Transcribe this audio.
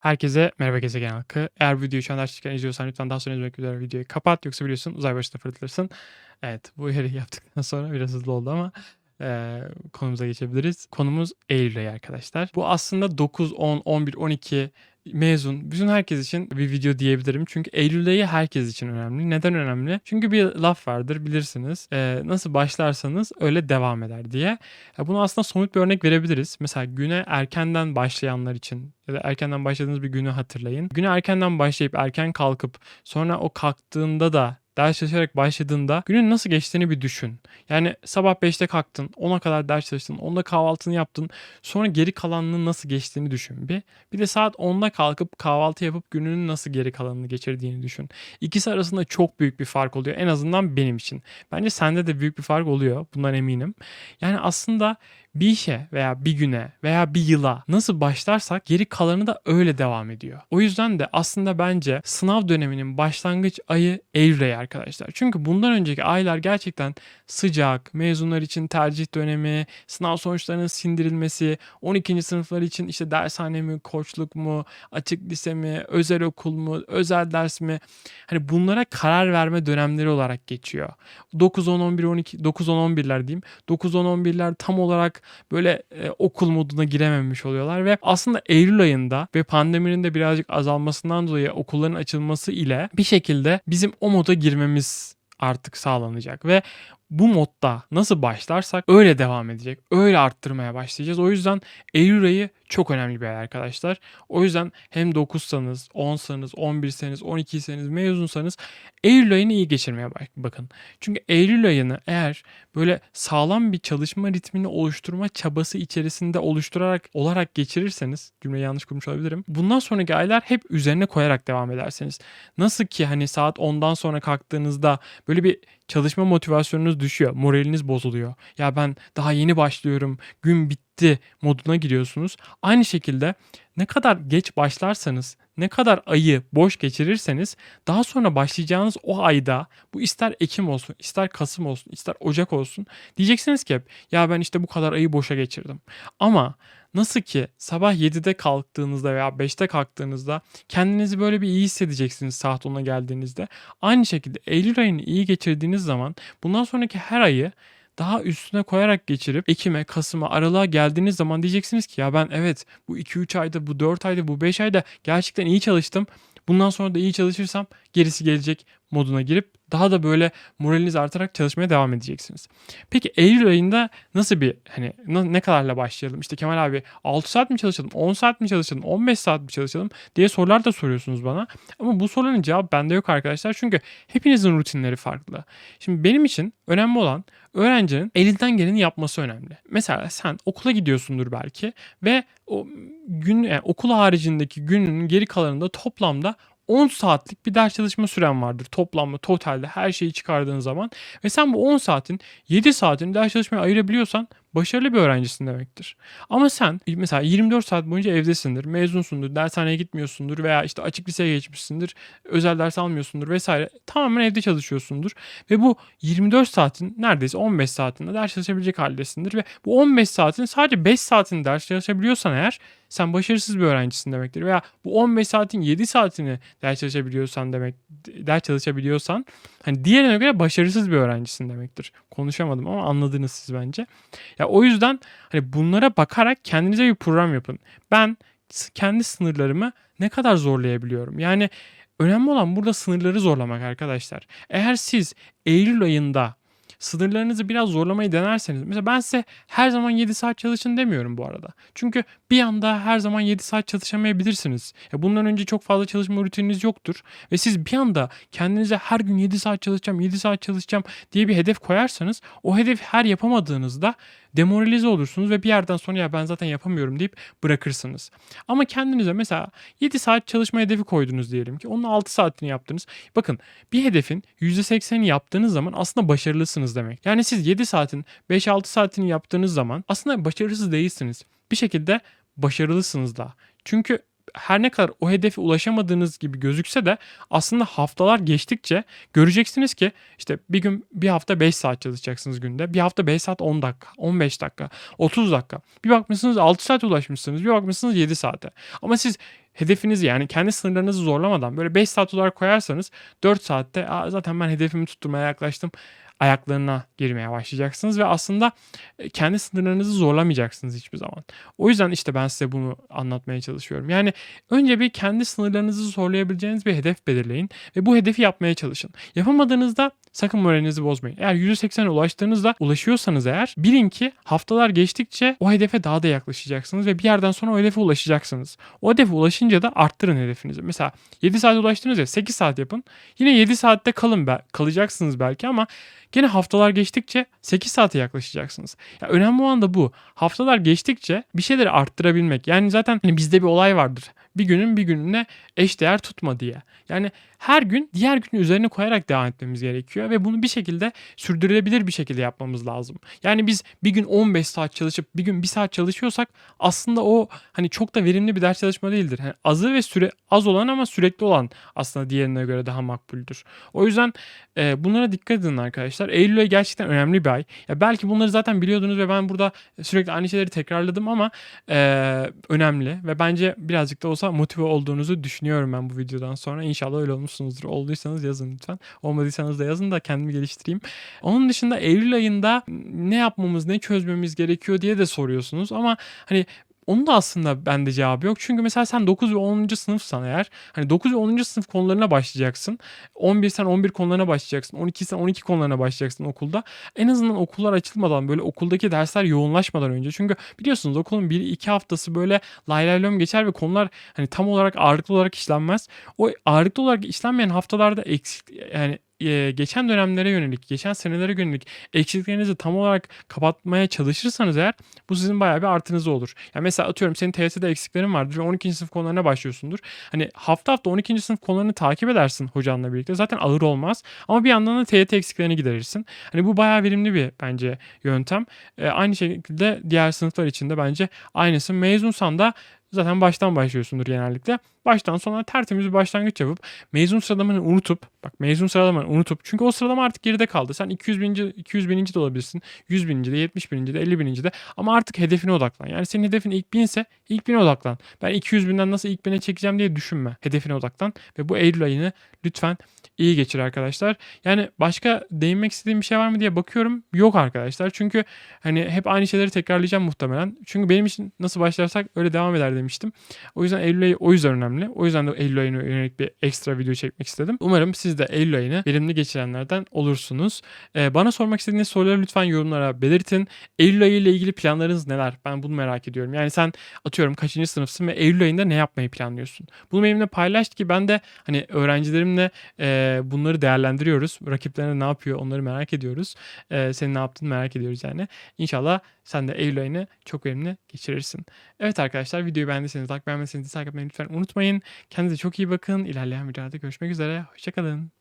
Herkese merhaba gezegen halkı. Eğer videoyu şu an açlıkken izliyorsan lütfen daha sonra izlemek üzere videoyu kapat. Yoksa biliyorsun uzay başında fırlatılırsın. Evet bu uyarıyı yaptıktan sonra biraz hızlı oldu ama eee, konumuza geçebiliriz. Konumuz Eylül ayı arkadaşlar. Bu aslında 9, 10, 11, 12 mezun bütün herkes için bir video diyebilirim. Çünkü Eylül ayı herkes için önemli. Neden önemli? Çünkü bir laf vardır bilirsiniz. Eee, nasıl başlarsanız öyle devam eder diye. Ya bunu aslında somut bir örnek verebiliriz. Mesela güne erkenden başlayanlar için ya da erkenden başladığınız bir günü hatırlayın. Güne erkenden başlayıp erken kalkıp sonra o kalktığında da ders çalışarak başladığında günün nasıl geçtiğini bir düşün. Yani sabah 5'te kalktın, 10'a kadar ders çalıştın, 10'da kahvaltını yaptın. Sonra geri kalanının nasıl geçtiğini düşün bir. Bir de saat 10'da kalkıp kahvaltı yapıp gününün nasıl geri kalanını geçirdiğini düşün. İkisi arasında çok büyük bir fark oluyor. En azından benim için. Bence sende de büyük bir fark oluyor. Bundan eminim. Yani aslında bir işe veya bir güne veya bir yıla nasıl başlarsak geri kalanı da öyle devam ediyor. O yüzden de aslında bence sınav döneminin başlangıç ayı Eylül ayı arkadaşlar. Çünkü bundan önceki aylar gerçekten sıcak, mezunlar için tercih dönemi, sınav sonuçlarının sindirilmesi, 12. sınıflar için işte dershane mi, koçluk mu, açık lise mi, özel okul mu, özel ders mi? Hani bunlara karar verme dönemleri olarak geçiyor. 9 10 11 12 9 10 11'ler diyeyim. 9 10 11'ler tam olarak böyle e, okul moduna girememiş oluyorlar ve aslında Eylül ayında ve pandeminin de birazcık azalmasından dolayı okulların açılması ile bir şekilde bizim o moda girmemiz artık sağlanacak ve bu modda nasıl başlarsak öyle devam edecek. Öyle arttırmaya başlayacağız. O yüzden Eylül ayı çok önemli bir ay arkadaşlar. O yüzden hem 9'sanız, 10'sanız, 11'seniz, 12'seniz, mezunsanız Eylül ayını iyi geçirmeye bak- bakın. Çünkü Eylül ayını eğer böyle sağlam bir çalışma ritmini oluşturma çabası içerisinde oluşturarak olarak geçirirseniz cümleyi yanlış kurmuş olabilirim. Bundan sonraki aylar hep üzerine koyarak devam ederseniz. Nasıl ki hani saat 10'dan sonra kalktığınızda böyle bir çalışma motivasyonunuz düşüyor. Moraliniz bozuluyor. Ya ben daha yeni başlıyorum. Gün bitti moduna giriyorsunuz. Aynı şekilde ne kadar geç başlarsanız, ne kadar ayı boş geçirirseniz daha sonra başlayacağınız o ayda bu ister Ekim olsun, ister Kasım olsun, ister Ocak olsun diyeceksiniz ki hep ya ben işte bu kadar ayı boşa geçirdim. Ama nasıl ki sabah 7'de kalktığınızda veya 5'te kalktığınızda kendinizi böyle bir iyi hissedeceksiniz saat 10'a geldiğinizde. Aynı şekilde Eylül ayını iyi geçirdiğiniz zaman bundan sonraki her ayı daha üstüne koyarak geçirip Ekim'e, Kasım'a, Aralık'a geldiğiniz zaman diyeceksiniz ki ya ben evet bu 2-3 ayda, bu 4 ayda, bu 5 ayda gerçekten iyi çalıştım. Bundan sonra da iyi çalışırsam gerisi gelecek moduna girip daha da böyle moraliniz artarak çalışmaya devam edeceksiniz. Peki Eylül ayında nasıl bir hani ne kadarla başlayalım? İşte Kemal abi 6 saat mi çalışalım, 10 saat mi çalışalım, 15 saat mi çalışalım diye sorular da soruyorsunuz bana. Ama bu soruların cevabı bende yok arkadaşlar. Çünkü hepinizin rutinleri farklı. Şimdi benim için önemli olan öğrencinin elinden geleni yapması önemli. Mesela sen okula gidiyorsundur belki ve o gün yani okul haricindeki günün geri kalanında toplamda 10 saatlik bir ders çalışma süren vardır toplamda totalde her şeyi çıkardığın zaman ve sen bu 10 saatin 7 saatini ders çalışmaya ayırabiliyorsan başarılı bir öğrencisin demektir. Ama sen mesela 24 saat boyunca evdesindir, mezunsundur, dershaneye gitmiyorsundur veya işte açık liseye geçmişsindir, özel ders almıyorsundur vesaire. Tamamen evde çalışıyorsundur ve bu 24 saatin neredeyse 15 saatinde ders çalışabilecek haldesindir ve bu 15 saatin sadece 5 saatini ders çalışabiliyorsan eğer sen başarısız bir öğrencisin demektir. Veya bu 15 saatin 7 saatini ders çalışabiliyorsan demek ders çalışabiliyorsan hani diğerine göre başarısız bir öğrencisin demektir. Konuşamadım ama anladınız siz bence. Ya o yüzden hani bunlara bakarak kendinize bir program yapın. Ben kendi sınırlarımı ne kadar zorlayabiliyorum? Yani önemli olan burada sınırları zorlamak arkadaşlar. Eğer siz Eylül ayında sınırlarınızı biraz zorlamayı denerseniz mesela ben size her zaman 7 saat çalışın demiyorum bu arada. Çünkü bir anda her zaman 7 saat çalışamayabilirsiniz. Ya bundan önce çok fazla çalışma rutininiz yoktur ve siz bir anda kendinize her gün 7 saat çalışacağım, 7 saat çalışacağım diye bir hedef koyarsanız o hedef her yapamadığınızda demoralize olursunuz ve bir yerden sonra ya ben zaten yapamıyorum deyip bırakırsınız. Ama kendinize mesela 7 saat çalışma hedefi koydunuz diyelim ki onun 6 saatini yaptınız. Bakın bir hedefin %80'ini yaptığınız zaman aslında başarılısınız demek. Yani siz 7 saatin 5-6 saatini yaptığınız zaman aslında başarısız değilsiniz. Bir şekilde başarılısınız da. Çünkü her ne kadar o hedefe ulaşamadığınız gibi gözükse de aslında haftalar geçtikçe göreceksiniz ki işte bir gün bir hafta 5 saat çalışacaksınız günde. Bir hafta 5 saat 10 dakika, 15 dakika, 30 dakika. Bir bakmışsınız 6 saate ulaşmışsınız. Bir bakmışsınız 7 saate. Ama siz hedefinizi yani kendi sınırlarınızı zorlamadan böyle 5 saat olarak koyarsanız 4 saatte "A, zaten ben hedefimi tutturmaya yaklaştım ayaklarına girmeye başlayacaksınız ve aslında e, kendi sınırlarınızı zorlamayacaksınız hiçbir zaman. O yüzden işte ben size bunu anlatmaya çalışıyorum. Yani önce bir kendi sınırlarınızı zorlayabileceğiniz bir hedef belirleyin ve bu hedefi yapmaya çalışın. Yapamadığınızda sakın moralinizi bozmayın. Eğer %80'e ulaştığınızda ulaşıyorsanız eğer bilin ki haftalar geçtikçe o hedefe daha da yaklaşacaksınız ve bir yerden sonra o hedefe ulaşacaksınız. O hedefe ulaşınca da arttırın hedefinizi. Mesela 7 saate ulaştınız ya 8 saat yapın. Yine 7 saatte kalın be- kalacaksınız belki ama Gene haftalar geçtikçe 8 saate yaklaşacaksınız. Ya önemli olan da bu. Haftalar geçtikçe bir şeyleri arttırabilmek. Yani zaten hani bizde bir olay vardır. Bir günün bir gününe eşdeğer tutma diye. Yani her gün diğer günün üzerine koyarak devam etmemiz gerekiyor ve bunu bir şekilde sürdürülebilir bir şekilde yapmamız lazım. Yani biz bir gün 15 saat çalışıp bir gün 1 saat çalışıyorsak aslında o hani çok da verimli bir ders çalışma değildir. Yani azı ve süre az olan ama sürekli olan aslında diğerine göre daha makbuldür. O yüzden e, bunlara dikkat edin arkadaşlar. Eylül ayı gerçekten önemli bir ay. Ya belki bunları zaten biliyordunuz ve ben burada sürekli aynı şeyleri tekrarladım ama e, önemli ve bence birazcık da olsa motive olduğunuzu düşünüyorum ben bu videodan sonra. İnşallah öyle olmuşsunuzdur. Olduysanız yazın lütfen. Olmadıysanız da yazın da kendimi geliştireyim. Onun dışında Eylül ayında ne yapmamız, ne çözmemiz gerekiyor diye de soruyorsunuz ama hani onun da aslında bende cevabı yok. Çünkü mesela sen 9 ve 10. sınıfsan eğer hani 9 ve 10. sınıf konularına başlayacaksın. 11 sen 11 konularına başlayacaksın. 12 sen 12 konularına başlayacaksın okulda. En azından okullar açılmadan böyle okuldaki dersler yoğunlaşmadan önce. Çünkü biliyorsunuz okulun 1-2 haftası böyle lay lay lom geçer ve konular hani tam olarak ağırlıklı olarak işlenmez. O ağırlıklı olarak işlenmeyen haftalarda eksik yani e, geçen dönemlere yönelik, geçen senelere yönelik eksiklerinizi tam olarak kapatmaya çalışırsanız eğer bu sizin bayağı bir artınız olur. Yani mesela atıyorum senin TYT'de eksiklerin vardır ve 12. sınıf konularına başlıyorsundur. Hani hafta hafta 12. sınıf konularını takip edersin hocanla birlikte. Zaten ağır olmaz. Ama bir yandan da TYT eksiklerini giderirsin. Hani bu bayağı verimli bir bence yöntem. E, aynı şekilde diğer sınıflar için de bence aynısı. Mezunsan da zaten baştan başlıyorsundur genellikle. Baştan sona tertemiz bir başlangıç yapıp mezun sıralamanı unutup bak mezun sıralamanı unutup çünkü o sıralama artık geride kaldı. Sen 200 bininci, 200 bininci de olabilirsin. 100 bininci de 70 bininci de 50 bininci de ama artık hedefine odaklan. Yani senin hedefin ilk binse ilk bine odaklan. Ben 200 binden nasıl ilk bine çekeceğim diye düşünme. Hedefine odaklan ve bu Eylül ayını lütfen iyi geçir arkadaşlar. Yani başka değinmek istediğim bir şey var mı diye bakıyorum. Yok arkadaşlar. Çünkü hani hep aynı şeyleri tekrarlayacağım muhtemelen. Çünkü benim için nasıl başlarsak öyle devam eder demiştim. O yüzden Eylül ayı o yüzden önemli. O yüzden de Eylül ayına yönelik bir ekstra video çekmek istedim. Umarım siz de Eylül ayını verimli geçirenlerden olursunuz. Ee, bana sormak istediğiniz soruları lütfen yorumlara belirtin. Eylül ayı ile ilgili planlarınız neler? Ben bunu merak ediyorum. Yani sen atıyorum kaçıncı sınıfsın ve Eylül ayında ne yapmayı planlıyorsun? Bunu benimle paylaş ki ben de hani öğrencilerimle e, bunları değerlendiriyoruz. Rakiplerine ne yapıyor onları merak ediyoruz. E, senin ne yaptığını merak ediyoruz yani. İnşallah sen de Eylül ayını çok verimli geçirirsin. Evet arkadaşlar videoyu beğendiyseniz like beğenmediyseniz dislike atmayı lütfen unutmayın. Kendinize çok iyi bakın. İlerleyen videolarda görüşmek üzere. Hoşçakalın.